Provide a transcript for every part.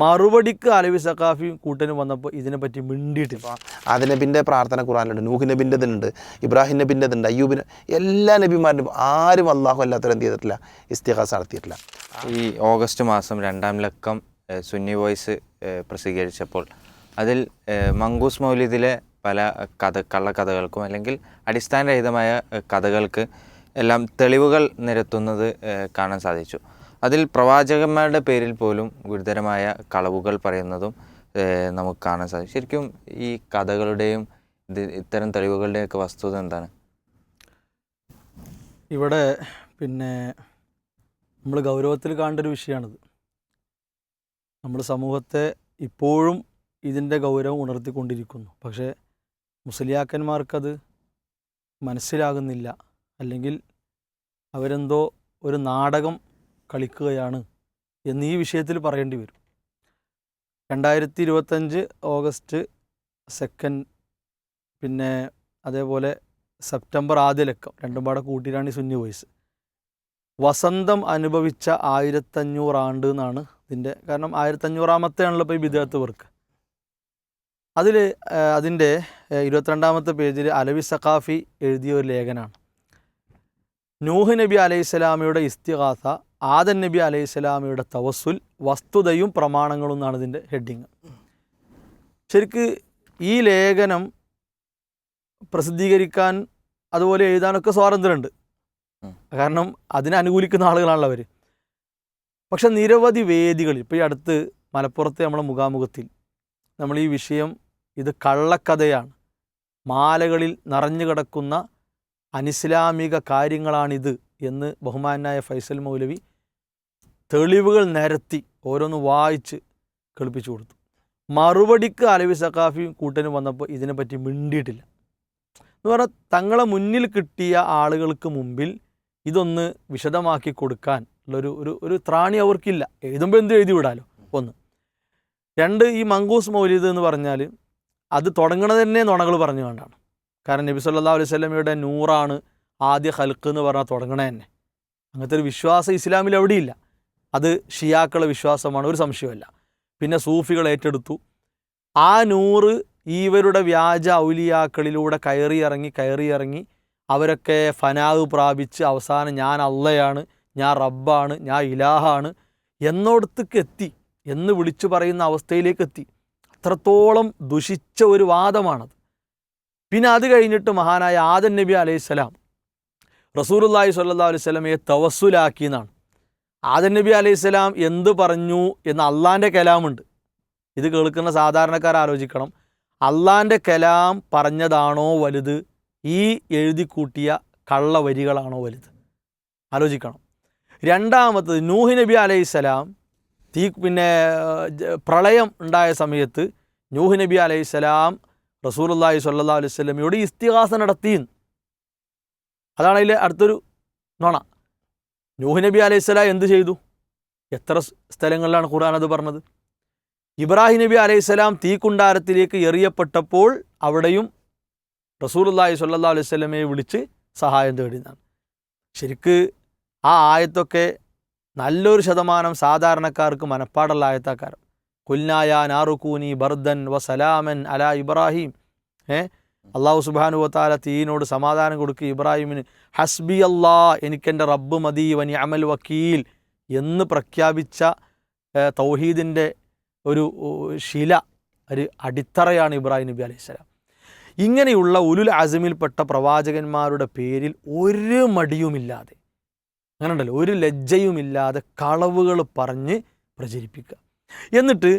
മറുപടിക്ക് അലവി സഖാഫി കൂട്ടനും വന്നപ്പോൾ ഇതിനെപ്പറ്റി മിണ്ടിയിട്ടില്ല. ആദ്യ നബിന്റെ പ്രാർത്ഥന ഖുറാനിലുണ്ട് നൂഹ് നബിന്റെ ഉണ്ട് ഇബ്രാഹിം നബിന്റെ ഉണ്ട് അയ്യൂബിന് എല്ലാ നബിമാരും ആരും അള്ളാഹു അല്ലാത്തവരും എന്ത് ചെയ്തിട്ടില്ല ഇസ്തിഹാസ് നടത്തിയിട്ടില്ല. ഈ ഓഗസ്റ്റ് മാസം രണ്ടാം ലക്കം സുന്നി വോയിസ് പ്രസിദ്ധീകരിച്ചപ്പോൾ അതിൽ മങ്കൂസ് മൗലിദിലെ പല കഥ കള്ളക്കഥകൾക്കും അല്ലെങ്കിൽ അടിസ്ഥാനരഹിതമായ കഥകൾക്ക് എല്ലാം തെളിവുകൾ നിരത്തുന്നത് കാണാൻ സാധിച്ചു. അതിൽ പ്രവാചകന്മാരുടെ പേരിൽ പോലും ഗുരുതരമായ കളവുകൾ പറയുന്നതും നമുക്ക് കാണാൻ സാധിക്കും. ശരിക്കും ഈ കഥകളുടെയും ഇത് ഇത്തരം തെളിവുകളുടെയൊക്കെ വസ്തുത എന്താണ്? ഇവിടെ പിന്നെ നമ്മൾ ഗൗരവത്തിൽ കാണേണ്ട ഒരു വിഷയമാണിത്. നമ്മൾ സമൂഹത്തെ ഇപ്പോഴും ഇതിന്റെ ഗൗരവം ഉണർത്തിക്കൊണ്ടിരിക്കുന്നു. പക്ഷേ മുസ്ലിയാക്കന്മാർക്കത് മനസ്സിലാകുന്നില്ല. അല്ലെങ്കിൽ അവരെന്തോ ഒരു നാടകം കളിക്കുകയാണ് എന്ന് ഈ വിഷയത്തിൽ പറയേണ്ടി വരും. രണ്ടായിരത്തി ഇരുപത്തഞ്ച് ഓഗസ്റ്റ് സെക്കൻഡ് പിന്നെ അതേപോലെ സെപ്റ്റംബർ ആദ്യ ലക്കം രണ്ടും പാടെ കൂട്ടിയിട്ടാണ് ഈ സുന്നി വോയിസ് വസന്തം അനുഭവിച്ച ആയിരത്തഞ്ഞൂറ് ആണ്ട് എന്നാണ് ഇതിന്റെ കാരണം ആയിരത്തഞ്ഞൂറാമത്തെ ആണല്ലോ ഇപ്പോൾ ഈ വിദേഹത്ത് വർക്ക് അതിൽ അതിന്റെ ഇരുപത്തിരണ്ടാമത്തെ പേജിൽ അലവി സഖാഫി എഴുതിയ ഒരു ലേഖനമാണ് നൂഹ് നബി അലൈഹി സ്വലാമയുടെ ഇസ്തിഹാസ ആദൻ നബി അലൈഹി സ്വലാമിയുടെ തവസുൽ വസ്തുതയും പ്രമാണങ്ങളും എന്നാണ് ഇതിന്റെ ഹെഡിങ്. ശരിക്ക് ഈ ലേഖനം പ്രസിദ്ധീകരിക്കാൻ അതുപോലെ എഴുതാനൊക്കെ സ്വാതന്ത്ര്യമുണ്ട്. കാരണം അതിനെ അനുകൂലിക്കുന്ന ആളുകളാണല്ലോ അവർ പക്ഷെ നിരവധി വേദികളിൽ ഇപ്പോൾ ഈ അടുത്ത് മലപ്പുറത്തെ നമ്മളെ മുഖാമുഖത്തിൽ നമ്മൾ ഈ വിഷയം ഇത് കള്ളക്കഥയാണ്. മാലകളിൽ നിറഞ്ഞു കിടക്കുന്ന അനിസ്ലാമിക കാര്യങ്ങളാണിത് എന്ന് ബഹുമാനായ ഫൈസൽ മൗലവി തെളിവുകൾ നിരത്തി ഓരോന്ന് വായിച്ച് കളിപ്പിച്ചു കൊടുത്തു. മറുപടിക്ക് അലവി സഖാഫിയും കൂട്ടനും വന്നപ്പോൾ ഇതിനെപ്പറ്റി മിണ്ടിയിട്ടില്ല. എന്ന് പറഞ്ഞാൽ തങ്ങളെ മുന്നിൽ കിട്ടിയ ആളുകൾക്ക് മുമ്പിൽ ഇതൊന്ന് വിശദമാക്കി കൊടുക്കാൻ ഉള്ളൊരു ഒരു ഒരു ത്രാണി അവർക്കില്ല. എഴുതുമ്പോൾ എന്ത് എഴുതി വിടാലോ? ഒന്ന്. രണ്ട് ഈ മങ്കൂസ് മൗലിദ് എന്ന് പറഞ്ഞാൽ അത് തുടങ്ങണത് തന്നെ നുണകൾ പറഞ്ഞു കൊണ്ടാണ്. കാരണം നബി സല്ലാ അലൈഹി സ്വലമിയുടെ നൂറാണ് ആദ്യ ഹൽക്ക് എന്ന് പറഞ്ഞാൽ തുടങ്ങണേ തന്നെ. അങ്ങനത്തെ ഒരു വിശ്വാസം ഇസ്ലാമിൽ എവിടെയില്ല അത് ഷിയാക്കളെ വിശ്വാസമാണ് ഒരു സംശയമല്ല പിന്നെ സൂഫികൾ ഏറ്റെടുത്തു. ആ നൂറ് ഇവരുടെ വ്യാജ ഔലിയാക്കളിലൂടെ കയറി ഇറങ്ങി കയറി ഇറങ്ങി അവരൊക്കെ ഫനാവ് പ്രാപിച്ച് അവസാനം ഞാൻ അള്ളയാണ് ഞാൻ റബ്ബാണ് ഞാൻ ഇലാഹാണ് എന്നോടത്തേക്ക് എത്തി എന്ന് വിളിച്ചു പറയുന്ന അവസ്ഥയിലേക്ക് എത്തി. അത്രത്തോളം ദുഷിച്ച ഒരു വാദമാണത്. പിന്നെ അത് കഴിഞ്ഞിട്ട് മഹാനായ ആദൻ നബി അലൈഹിസ്സലാം റസൂലുല്ലാഹി സ്വല്ലാ അലൈഹി സ്വലമയെ തവസ്സുലാക്കി എന്നാണ്. ആദൻ നബി അലൈഹിസ്സലാം എന്ത് പറഞ്ഞു എന്ന് അള്ളാന്റെ കലാമുണ്ട്. ഇത് കേൾക്കുന്ന സാധാരണക്കാർ ആലോചിക്കണം. അള്ളാന്റെ കലാം പറഞ്ഞതാണോ വലുത്? ഈ എഴുതി കൂട്ടിയ കള്ളവരികളാണോ വലുത്? ആലോചിക്കണം. രണ്ടാമത്തത് നൂഹ് നബി അലൈഹിസ്സലാം തീ പിന്നെ പ്രളയം ഉണ്ടായ സമയത്ത് നൂഹ് നബി അലൈഹിസ്സലാം റസൂലുള്ളാഹി സ്വല്ലല്ലാഹു അലൈഹി സ്വലമയോട് ഇസ്തിഹാസ നടത്തിയെന്ന്. അതാണ് അതിലെ അടുത്തൊരു നോണ. നൂഹ് നബി അലൈഹിസ്സലാം എന്ത് ചെയ്തു? എത്ര സ്ഥലങ്ങളിലാണ് ഖുർആൻ അത് പറഞ്ഞത്? ഇബ്രാഹിം നബി അലൈഹിസ്സലാം തീക്കുണ്ടാരത്തിലേക്ക് എറിയപ്പെട്ടപ്പോൾ അവിടെയും റസൂലുള്ളാഹി സ്വല്ലല്ലാഹു അലൈഹി സ്വലമയെ വിളിച്ച് സഹായം തേടിയതാണ് ശരിക്ക് ആ ആയത്തൊക്കെ നല്ലൊരു ശതമാനം സാധാരണക്കാർക്ക് മനപ്പാടുള്ള ആയത്താക്കാരം. കുൽനായ നാറുക്കൂനി ബർദൻ വസലാമൻ സലാമൻ അല ഇബ്രാഹിം. ഏ? അള്ളാഹു സുബാനു വത്താല തീനോട് സമാധാനം കൊടുക്കുക ഇബ്രാഹിമിന് ഹസ്ബി അള്ളാ എനിക്കെന്റെ റബ്ബ് മതി വനി അമൽ വക്കീൽ എന്ന് പ്രഖ്യാപിച്ച തൗഹീദിന്റെ ഒരു ശില ഒരു അടിത്തറയാണ് ഇബ്രാഹിം നബി അലൈഹി സ്വലാം. ഇങ്ങനെയുള്ള ഉലുൽ അസമിൽപ്പെട്ട പ്രവാചകന്മാരുടെ പേരിൽ ഒരു മടിയുമില്ലാതെ അങ്ങനെ ഉണ്ടല്ലോ ഒരു ലജ്ജയുമില്ലാതെ കളവുകൾ പറഞ്ഞ് പ്രചരിപ്പിക്കുക. എന്നിട്ട്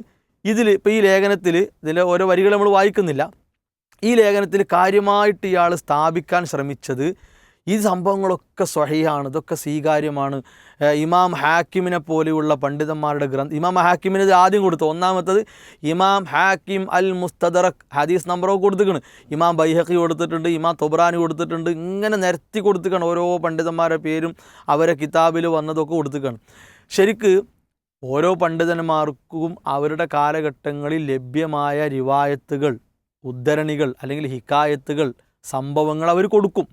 ഇതിൽ ഇപ്പോൾ ഈ ലേഖനത്തിൽ ഇതിലെ ഓരോ വരികൾ നമ്മൾ വായിക്കുന്നില്ല. ഈ ലേഖനത്തിൽ കാര്യമായിട്ട് ഇയാൾ സ്ഥാപിക്കാൻ ശ്രമിച്ചത് ഈ സംഭവങ്ങളൊക്കെ സ്വഹീഹാണ്. ഇതൊക്കെ സ്വീകാര്യമാണ്. ഇമാം ഹാക്കിമിനെ പോലെയുള്ള പണ്ഡിതന്മാരുടെ ഗ്രന്ഥം ഇമാം ഹാക്കിമിന് ഇത് ആദ്യം കൊടുത്തു. ഒന്നാമത്തത് ഇമാം ഹാക്കിം അൽ മുസ്തദറക് ഹദീസ് നമ്പറൊക്കെ കൊടുത്തിക്കണ് ഇമാം ബൈഹക്കി കൊടുത്തിട്ടുണ്ട് ഇമാം തൊബ്രാനി കൊടുത്തിട്ടുണ്ട്. ഇങ്ങനെ നിരത്തി കൊടുത്തിക്കണം ഓരോ പണ്ഡിതന്മാരുടെ പേരും അവരെ കിതാബിൽ വന്നതൊക്കെ കൊടുത്തിക്കണം ശരിക്ക് ഓരോ പണ്ഡിതന്മാർക്കും അവരുടെ കാലഘട്ടങ്ങളിൽ ലഭ്യമായ റിവായത്തുകൾ ഉദ്ധരണികൾ അല്ലെങ്കിൽ ഹിക്കായത്തുകൾ സംഭവങ്ങൾ അവർ കൊടുക്കും.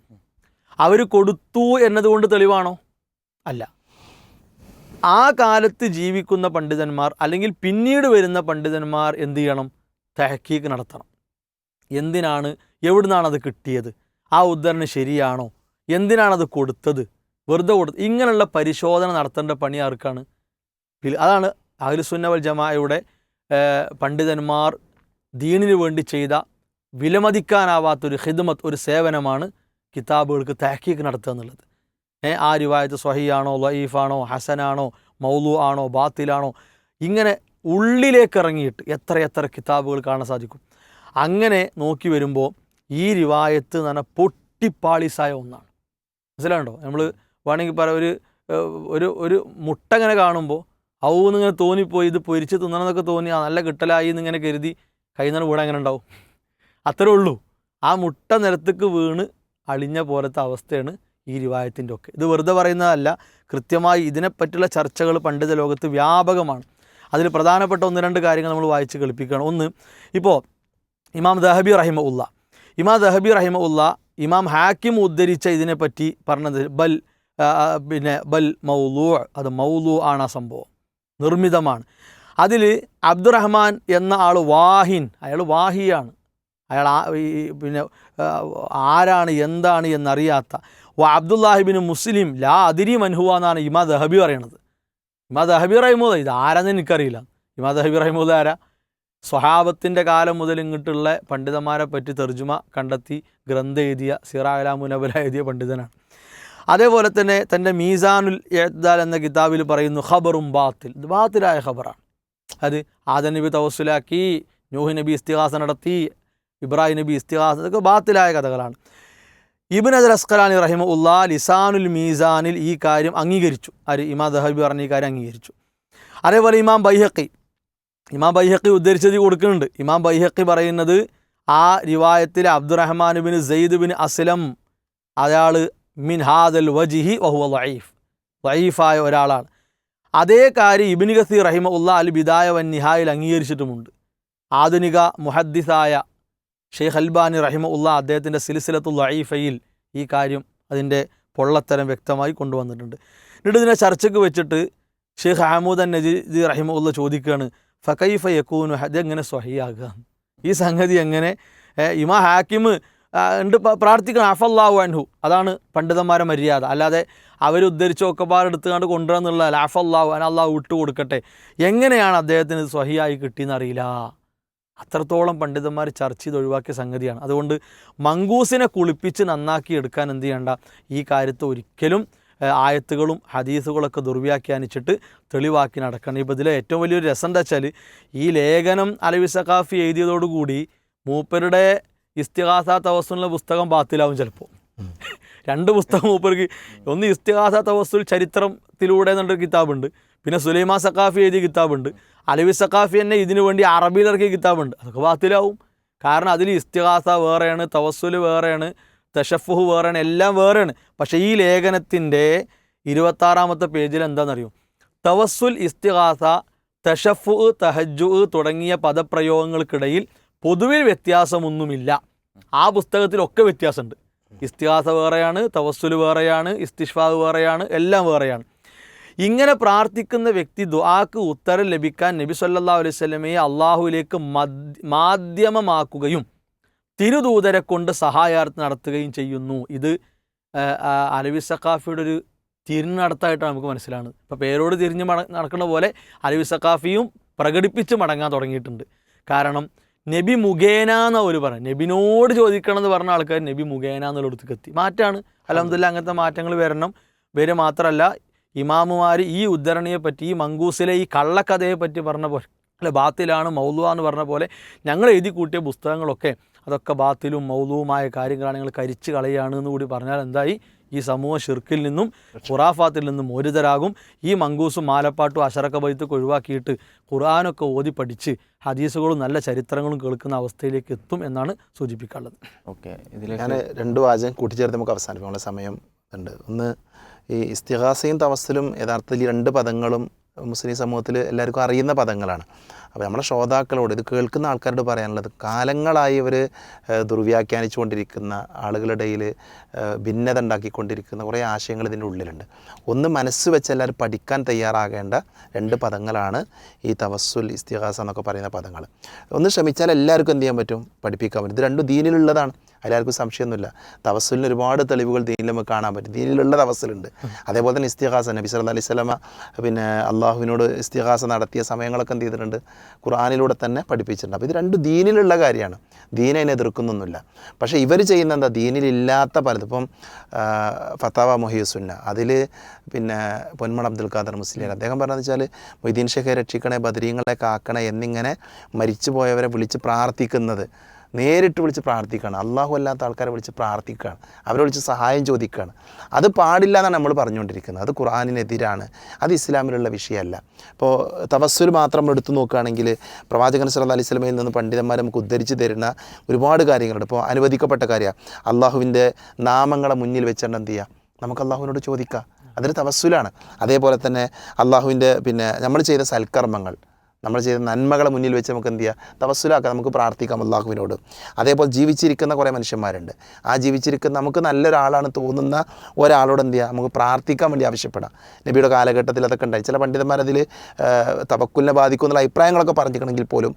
അവർ കൊടുത്തു എന്നതുകൊണ്ട് തെളിവാണോ? അല്ല. ആ കാലത്ത് ജീവിക്കുന്ന പണ്ഡിതന്മാർ അല്ലെങ്കിൽ പിന്നീട് വരുന്ന പണ്ഡിതന്മാർ എന്ത് ചെയ്യണം? തഹക്കീക്ക് നടത്തണം. എന്തിനാണ്? എവിടുന്നാണ് അത് കിട്ടിയത്? ആ ഉദ്ധരണി ശരിയാണോ? എന്തിനാണത് കൊടുത്തത്? വെറുതെ കൊടുത്ത് ഇങ്ങനെയുള്ള പരിശോധന നടത്തേണ്ട പണി ആർക്കാണ്? അതാണ് അഖിലുസുന്നവൽ ജമായയുടെ പണ്ഡിതന്മാർ ദീനിനു വേണ്ടി ചെയ്ത വിലമതിക്കാനാവാത്തൊരു ഹിദ്മത്ത് ഒരു സേവനമാണ് കിതാബുകൾക്ക് തഹക്കീക്ക് നടത്തുക എന്നുള്ളത്. ഏ ആ രിവായത്ത് സ്വഹിയാണോ ലയീഫാണോ ഹസനാണോ മൗലു ആണോ ബാത്തിലാണോ ഇങ്ങനെ ഉള്ളിലേക്ക് ഇറങ്ങിയിട്ട് എത്ര എത്ര കിതാബുകൾ കാണാൻ സാധിക്കും. അങ്ങനെ നോക്കി വരുമ്പോൾ ഈ രിവായത്ത് എന്ന് പറഞ്ഞാൽ പൊട്ടിപ്പാളിസായ ഒന്നാണ്. മനസ്സിലാണ്ടോ നമ്മൾ വേണമെങ്കിൽ പറയാം ഒരു ഒരു ഒരു മുട്ട ഇങ്ങനെ കാണുമ്പോൾ ഔന്നിങ്ങനെ തോന്നിപ്പോയി ഇത് പൊരിച്ച് തിന്നണമെന്നൊക്കെ തോന്നി നല്ല കിട്ടലായി എന്നിങ്ങനെ കരുതി നിന്ന് വീട് അങ്ങനെ ഉണ്ടാവും? അത്രേ ഉള്ളൂ. ആ മുട്ട നിലത്തേക്ക് വീണ് അളിഞ്ഞ പോലത്തെ അവസ്ഥയാണ് ഈ രൂപായത്തിന്റെ ഒക്കെ. ഇത് വെറുതെ പറയുന്നതല്ല കൃത്യമായി ഇതിനെപ്പറ്റിയുള്ള ചർച്ചകൾ പണ്ഡിത ലോകത്ത് വ്യാപകമാണ്. അതിൽ പ്രധാനപ്പെട്ട ഒന്ന് രണ്ട് കാര്യങ്ങൾ നമ്മൾ വായിച്ച് കളിപ്പിക്കുകയാണ് ഒന്ന് ഇപ്പോൾ ഇമാം ദഹബി റഹിമ ഉള്ള ഇമാം ദഹബി റഹിമ ഉള്ള ഇമാം ഹാക്കിം ഉദ്ധരിച്ച ഇതിനെപ്പറ്റി പറഞ്ഞത് ബൽ പിന്നെ ബൽ മൗലു അത് മൗലു ആണ് ആ സംഭവം. നിർമ്മിതമാണ്. അതിൽ അബ്ദുറഹ്മാൻ എന്ന ആൾ വാഹിൻ. അയാൾ വാഹിയാണ്. അയാൾ ആ ഈ പിന്നെ ആരാണ് എന്താണ് എന്നറിയാത്ത. വ അബ്ദുല്ലാഹിബിന് മുസ്ലിം ലാ അതിരി മൻഹുവ എന്നാണ് ഇമാ ദഹബി പറയണത് ഇമാ ദഹബി റഹിമുദ ഇത് ആരാന്ന് എനിക്കറിയില്ല. ഇമാ ദഹബി റഹിമുദ ആരാ? സ്വഹാബത്തിന്റെ കാലം മുതൽ ഇങ്ങോട്ടുള്ള പണ്ഡിതന്മാരെ പറ്റി തെർജുമ കണ്ടെത്തി ഗ്രന്ഥ എഴുതിയ സിറാലാമുനബല എഴുതിയ പണ്ഡിതനാണ്. അതേപോലെ തന്നെ തന്റെ മീസാനുൽ എഹ്ദാൽ എന്ന കിതാബിൽ പറയുന്നു ഖബറും ബാത്തിൽ. ഇത് ബാത്തിലായ ഖബറാണ്. അത് ആദ നബി തവസ്സുലാക്കി നൂഹ് നബി ഇസ്തിഹാസ നടത്തി ഇബ്രാഹിം നബി ഇസ്തിഹാസ ഇതൊക്കെ ബാത്തിലായ കഥകളാണ്. ഇബിൻ അദൽ അസ്കലാനി റഹിമ ഉല്ലാ ലിസാനുൽ മീസാനിൽ ഈ കാര്യം അംഗീകരിച്ചു. ആര്? ഇമാ ദഹബി പറഞ്ഞ ഈ കാര്യം അംഗീകരിച്ചു. അതേപോലെ ഇമാം ബൈഹക്കി ഇമാം ബൈഹക്കി ഉദ്ധരിച്ചത് കൊടുക്കുന്നുണ്ട്. ഇമാം ബൈഹക്കി പറയുന്നത് ആ റിവായത്തിൽ Abdurrahman bin Zaid bin Aslam അയാൾ മിൻ ഹാദൽ വജിഹി വഹുവ വൈഫ് വൈഫായ ഒരാളാണ്. അതേ കാര്യം ഇബിനി ഖസീർ റഹിമ ഉള്ള അൽ ബിദായ വൻ നിഹായിൽ അംഗീകരിച്ചിട്ടുമുണ്ട്. ആധുനിക മുഹദ്ദിസായ ഷെയ്ഖ് അൽബാനി റഹിമ ഉള്ള അദ്ദേഹത്തിന്റെ സിലിസിലത്തു ലൈഫയിൽ ഈ കാര്യം അതിന്റെ പൊള്ളത്തരം വ്യക്തമായി കൊണ്ടുവന്നിട്ടുണ്ട്. എന്നിട്ട് ഇതിനെ ചർച്ചയ്ക്ക് വെച്ചിട്ട് ഷെയ്ഖ് അഹമ്മൂദ് അൻ നജീദ് റഹിമ ഉള്ള ചോദിക്കുകയാണ് ഫക്കൈഫ യക്കൂനു അതെങ്ങനെ സ്വഹിയാകുക ഈ സംഗതി എങ്ങനെ ഇമാ ഹാക്കിം ഉണ്ട് പ്രാർത്ഥിക്കണം അഫല്ലാഹു അൻഹു. അതാണ് പണ്ഡിതന്മാരെ മര്യാദ. അല്ലാതെ അവരുദ്ധരിച്ച ഒക്കെപ്പാട് എടുത്തുകൊണ്ട് ലാഫ് അള്ളാഹു അന അള്ളാഹു വിട്ടു കൊടുക്കട്ടെ. എങ്ങനെയാണ് അദ്ദേഹത്തിന് സ്വഹിയായി കിട്ടിയെന്ന് അറിയില്ല. അത്രത്തോളം പണ്ഡിതന്മാർ ചർച്ച ചെയ്ത് ഒഴിവാക്കിയ സംഗതിയാണ്. അതുകൊണ്ട് മങ്കൂസിനെ കുളിപ്പിച്ച് നന്നാക്കി എടുക്കാൻ എന്ത് ചെയ്യണ്ട. ഈ കാര്യത്തെ ഒരിക്കലും ആയത്തുകളും ഹദീസുകളൊക്കെ ദുർവ്യാഖ്യാനിച്ചിട്ട് തെളിവാക്കി നടക്കണം. ഇപ്പോൾ ഇതിലെ ഏറ്റവും വലിയൊരു രസം എന്താ വെച്ചാൽ ഈ ലേഖനം അലവി സഖാഫി എഴുതിയതോടുകൂടി മൂപ്പരുടെ ഇസ്തിഹാസ തവസ്സുള്ള പുസ്തകം ബാത്തിലാവും ചിലപ്പോൾ രണ്ട് പുസ്തകം മൂപ്പർക്ക്. ഒന്ന് ഇസ്തിഹാസ തവസ്സുൽ ചരിത്രത്തിലൂടെ എന്നൊരു കിതാബുണ്ട്. പിന്നെ സുലൈമാ സഖാഫി എഴുതിയ കിതാബുണ്ട്. അലവി സഖാഫി തന്നെ ഇതിനു വേണ്ടി അറബിയിൽ ഇറക്കിയ കിതാബുണ്ട്. അതൊക്കെ ബാത്തിലാവും. കാരണം അതിൽ ഇസ്തിഹാസ വേറെയാണ് തവസ്സുൽ വേറെയാണ് തഷഫുഹ് വേറെയാണ് എല്ലാം വേറെയാണ്. പക്ഷേ ഈ ലേഖനത്തിന്റെ ഇരുപത്താറാമത്തെ പേജിൽ എന്താണെന്നറിയോ? തവസ്സുൽ ഇസ്തിഹാസ തഷഫു തഹജു തുടങ്ങിയ പദപ്രയോഗങ്ങൾക്കിടയിൽ പൊതുവിൽ വ്യത്യാസമൊന്നുമില്ല. ആ പുസ്തകത്തിലൊക്കെ വ്യത്യാസമുണ്ട്. ഇസ്തിഹാസ വേറെയാണ് തവസ്സുൽ വേറെയാണ് ഇസ്തിഷ്ഫാദ് വേറെയാണ് എല്ലാം വേറെയാണ്. ഇങ്ങനെ പ്രാർത്ഥിക്കുന്ന വ്യക്തി ദുആക്ക് ഉത്തരം ലഭിക്കാൻ നബി സല്ലല്ലാഹു അലൈഹി വസല്ലമയെ അള്ളാഹുവിലേക്ക് മാധ്യമമാക്കുകയും തിരുദൂതരെ കൊണ്ട് സഹായാർത്ഥം നടത്തുകയും ചെയ്യുന്നു. ഇത് അലവി സഖാഫിയുടെ ഒരു തിരിഞ്ഞടത്തായിട്ടാണ് നമുക്ക് മനസ്സിലാണ്. ഇപ്പോൾ പേരോട് തിരിഞ്ഞ് മട നടക്കുന്ന പോലെ അലവി സഖാഫിയും പ്രകടിപ്പിച്ച് മടങ്ങാൻ തുടങ്ങിയിട്ടുണ്ട്. കാരണം നബി മുഖേന എന്ന് ഒരു പറഞ്ഞു നബിനോട് ചോദിക്കണം എന്ന് പറഞ്ഞ ആൾക്കാർ നബി മുഖേന എന്നുള്ളിടത്തേക്ക് എത്തി. മാറ്റാണ്. അലഹമ്മദില്ല അങ്ങനത്തെ മാറ്റങ്ങൾ വരണം. വരെ മാത്രമല്ല ഇമാമുമാർ ഈ ഉദ്ധരണിയെ പറ്റി ഈ മങ്കൂസിലെ ഈ കള്ളക്കഥയെ പറ്റി പറഞ്ഞ പോലെ അല്ല ബാത്തിലാണ് മൗലുവ എന്ന് പറഞ്ഞ പോലെ ഞങ്ങൾ എഴുതി കൂട്ടിയ പുസ്തകങ്ങളൊക്കെ അതൊക്കെ ബാത്തിലും മൗലുവുമായ കാര്യങ്ങളാണ് ഞങ്ങൾ കരിച്ചു കളയുകയാണ് എന്ന് കൂടി പറഞ്ഞാൽ എന്തായി? ഈ സമൂഹം ഷിർക്കിൽ നിന്നും ഖുറാഫാത്തിൽ നിന്നും ഒരുതരാകും. ഈ മങ്കൂസും മാലപ്പാട്ടും അഷറക്ക ബൈത്തൊക്കെ ഒഴിവാക്കിയിട്ട് ഖുർആാനൊക്കെ ഓതി പഠിച്ച് ഹദീസുകളും നല്ല ചരിത്രങ്ങളും കേൾക്കുന്ന അവസ്ഥയിലേക്ക് എത്തും എന്നാണ് സൂചിപ്പിക്കാനുള്ളത്. ഓക്കെ ഞാൻ ഇതിലേക്ക് രണ്ട് വാചകം കൂട്ടിച്ചേർത്ത് നമുക്ക് അവസാനിപ്പിക്കാനുള്ള സമയം ഉണ്ട്. ഒന്ന് ഈ ഇസ്തിഹാസയും തവസ്സിലും യഥാർത്ഥത്തിൽ ഈ രണ്ട് പദങ്ങളും മുസ്ലിം സമൂഹത്തിൽ എല്ലാവർക്കും അറിയുന്ന പദങ്ങളാണ്. അപ്പോൾ നമ്മുടെ ശ്രോതാക്കളോട് ഇത് കേൾക്കുന്ന ആൾക്കാരോട് പറയാനുള്ളത് കാലങ്ങളായി ഇവർ ദുർവ്യാഖ്യാനിച്ചുകൊണ്ടിരിക്കുന്ന ആളുകളുടെ ഇടയിൽ ഭിന്നത ഉണ്ടാക്കിക്കൊണ്ടിരിക്കുന്ന കുറേ ആശയങ്ങൾ ഇതിന്റെ ഉള്ളിലുണ്ട്. ഒന്ന് മനസ്സ് വെച്ച് എല്ലാവരും പഠിക്കാൻ തയ്യാറാകേണ്ട രണ്ട് പദങ്ങളാണ് ഈ തവസ്സുൽ ഇസ്തിഹാസ എന്നൊക്കെ പറയുന്ന പദങ്ങൾ. ഒന്ന് ശ്രമിച്ചാൽ എല്ലാവർക്കും എന്ത് ചെയ്യാൻ പറ്റും? പഠിപ്പിക്കാൻ പറ്റും. ഇത് രണ്ടും ദീനിലുള്ളതാണ്. എല്ലാവർക്കും സംശയമൊന്നുമില്ല. തവസ്സുലിന് ഒരുപാട് തെളിവുകൾ ദീനിൽ നമുക്ക് കാണാൻ പറ്റും. ദീനിലുള്ള തവസ്സലുണ്ട്. അതേപോലെ തന്നെ ഇസ്തിഹാസ നബി അലൈഹി സ്വലമ പിന്നെ അള്ളാഹുവിനോട് ഇസ്തിഹാസ നടത്തിയ സമയങ്ങളൊക്കെ എന്ത് ചെയ്തിട്ടുണ്ട്? ഖുർആാനിലൂടെ തന്നെ പഠിപ്പിച്ചിട്ടുണ്ട്. അപ്പോൾ ഇത് രണ്ട് ദീനിലുള്ള കാര്യമാണ്. ദീന അതിനെ എതിർക്കുന്നൊന്നുമില്ല. പക്ഷേ ഇവർ ചെയ്യുന്ന എന്താ? ദീനിലില്ലാത്ത പലതും. ഇപ്പം ഫത്താവ മൊഹീസുന്ന അതിൽ പിന്നെ പൊന്മൺ അബ്ദുൽ ഖാദർ മുസ്ലിം അദ്ദേഹം പറഞ്ഞതെന്ന് വെച്ചാൽ മൊയ്തീൻ ഷെഖെ രക്ഷിക്കണേ ബദരീങ്ങളെ കാക്കണേ എന്നിങ്ങനെ മരിച്ചു പോയവരെ വിളിച്ച് പ്രാർത്ഥിക്കുന്നത്. നേരിട്ട് വിളിച്ച് പ്രാർത്ഥിക്കുകയാണ്. അള്ളാഹു അല്ലാത്ത ആൾക്കാരെ വിളിച്ച് പ്രാർത്ഥിക്കുകയാണ്. അവരെ വിളിച്ച് സഹായം ചോദിക്കുകയാണ്. അത് പാടില്ല എന്നാണ് നമ്മൾ പറഞ്ഞുകൊണ്ടിരിക്കുന്നത്. അത് ഖുറാനിനെതിരാണ് അത് ഇസ്ലാമിലുള്ള വിഷയമല്ല. ഇപ്പോൾ തവസ്സുൽ മാത്രം എടുത്തു നോക്കുകയാണെങ്കിൽ പ്രവാചകൻ സല്ല അലൈഹി സ്വലമയിൽ നിന്ന് പണ്ഡിതന്മാർ നമുക്ക് ഉദ്ധരിച്ച് തരുന്ന ഒരുപാട് കാര്യങ്ങളുണ്ട്. ഇപ്പോൾ അനുവദിക്കപ്പെട്ട കാര്യമാണ്. അള്ളാഹുവിന്റെ നാമങ്ങളെ മുന്നിൽ വെച്ചുകൊണ്ട് എന്ത് ചെയ്യുക? നമുക്ക് അള്ളാഹുവിനോട് ചോദിക്കാം അതൊരു തവസ്സുലാണ്. അതേപോലെ തന്നെ അള്ളാഹുവിന്റെ പിന്നെ നമ്മൾ ചെയ്ത സൽക്കർമ്മങ്ങൾ. നമ്മൾ ചെയ്ത നന്മകളെ മുന്നിൽ വെച്ച് നമുക്ക് എന്ത് ചെയ്യാം? തവസ്സുലാക്കാം. നമുക്ക് പ്രാർത്ഥിക്കാം അള്ളാഹുവിനോട് അതേപോലെ ജീവിച്ചിരിക്കുന്ന കുറേ മനുഷ്യന്മാരുണ്ട്. ആ ജീവിച്ചിരിക്കുന്ന നമുക്ക് നല്ലൊരാളാണ് തോന്നുന്ന ഒരാളോട് എന്ത് ചെയ്യുക നമുക്ക് പ്രാർത്ഥിക്കാൻ വേണ്ടി ആവശ്യപ്പെടാം. നബിയുടെ കാലഘട്ടത്തിൽ അതൊക്കെ ഉണ്ടായി. ചില പണ്ഡിതന്മാർ അതിൽ തവക്കുലിനെ ബാധിക്കുമെന്നുള്ള അഭിപ്രായങ്ങളൊക്കെ പറഞ്ഞിരിക്കണമെങ്കിൽ പോലും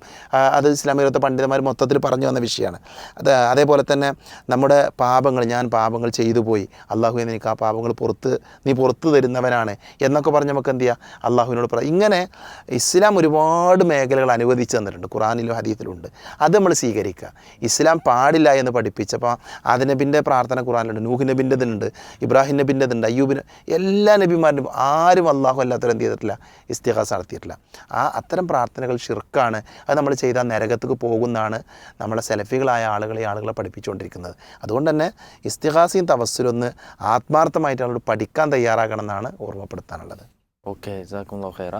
അത് ഇസ്ലാമികത്തെ പണ്ഡിതന്മാർ മൊത്തത്തിൽ പറഞ്ഞു വന്ന വിഷയമാണ്. അത് അതേപോലെ തന്നെ നമ്മുടെ പാപങ്ങൾ ഞാൻ പാപങ്ങൾ ചെയ്തു പോയി. അള്ളാഹു എനിക്ക് ആ പാപങ്ങൾ പുറത്ത് നീ പുറത്ത് തരുന്നവനാണ് എന്നൊക്കെ പറഞ്ഞ് നമുക്ക് എന്ത് ചെയ്യുക അള്ളാഹുവിനോട് പറയാം ഇങ്ങനെ ഇസ്ലാം ഒരുപാട് മേഖലകൾ അനുവദിച്ചു തന്നിട്ടുണ്ട്. ഖുറാനിലും ഹദീത്തിലുണ്ട്. അത് നമ്മൾ സ്വീകരിക്കുക. ഇസ്ലാം പാടില്ല എന്ന് പഠിപ്പിച്ചപ്പോൾ ആദനബിന്റെ പ്രാർത്ഥന ഖുറാനിലുണ്ട് നൂഹ് നബിന്റെതുണ്ട്. ഇബ്രാഹിം നബിന്റെതുണ്ട്. അയ്യൂബിന് എല്ലാ നബിമാരുടെയും ആരും അള്ളാഹു അല്ലാത്തവരും എന്ത് ചെയ്തിട്ടില്ല? ഇസ്തിഹാസ് നടത്തിയിട്ടില്ല. ആ അത്തരം പ്രാർത്ഥനകൾ ഷിർക്കാണ് അത് നമ്മൾ ചെയ്താൽ നരകത്തേക്ക് പോകുന്നതാണ് നമ്മളെ സെലഫികളായ ആളുകളെ ആളുകളെ പഠിപ്പിച്ചുകൊണ്ടിരിക്കുന്നത്. അതുകൊണ്ട് തന്നെ ഇസ്തിഹാസിയും തവസ്സിലൊന്ന് ആത്മാർത്ഥമായിട്ട് അവരോട് പഠിക്കാൻ തയ്യാറാകണം എന്നാണ് ഓർമ്മപ്പെടുത്താനുള്ളത്. ഓക്കെ ജാക്കും ഖൈറ.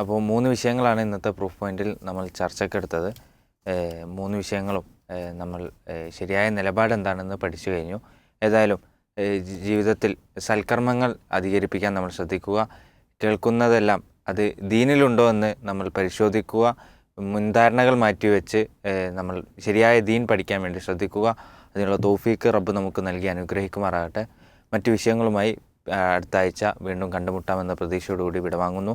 അപ്പോൾ മൂന്ന് വിഷയങ്ങളാണ് ഇന്നത്തെ പ്രൂഫ് പോയിന്റിൽ നമ്മൾ ചർച്ചയ്ക്കെടുത്തത്. എടുത്തത് മൂന്ന് വിഷയങ്ങളും നമ്മൾ ശരിയായ നിലപാട് എന്താണെന്ന് പഠിച്ചു കഴിഞ്ഞു. ഏതായാലും ജീവിതത്തിൽ സൽക്കർമ്മങ്ങൾ അധികരിപ്പിക്കാൻ നമ്മൾ ശ്രദ്ധിക്കുക. കേൾക്കുന്നതെല്ലാം അത് ദീനിലുണ്ടോ എന്ന് നമ്മൾ പരിശോധിക്കുക. മുൻധാരണകൾ മാറ്റിവെച്ച് നമ്മൾ ശരിയായ ദീൻ പഠിക്കാൻ വേണ്ടി ശ്രദ്ധിക്കുക. അതിനുള്ള തോഫീക്ക് റബ്ബ് നമുക്ക് നൽകി അനുഗ്രഹിക്കുമാറാകട്ടെ. മറ്റു വിഷയങ്ങളുമായി അടുത്ത ആഴ്ച വീണ്ടും കണ്ടുമുട്ടാമെന്ന പ്രതീക്ഷയോടുകൂടി വിടവാങ്ങുന്നു.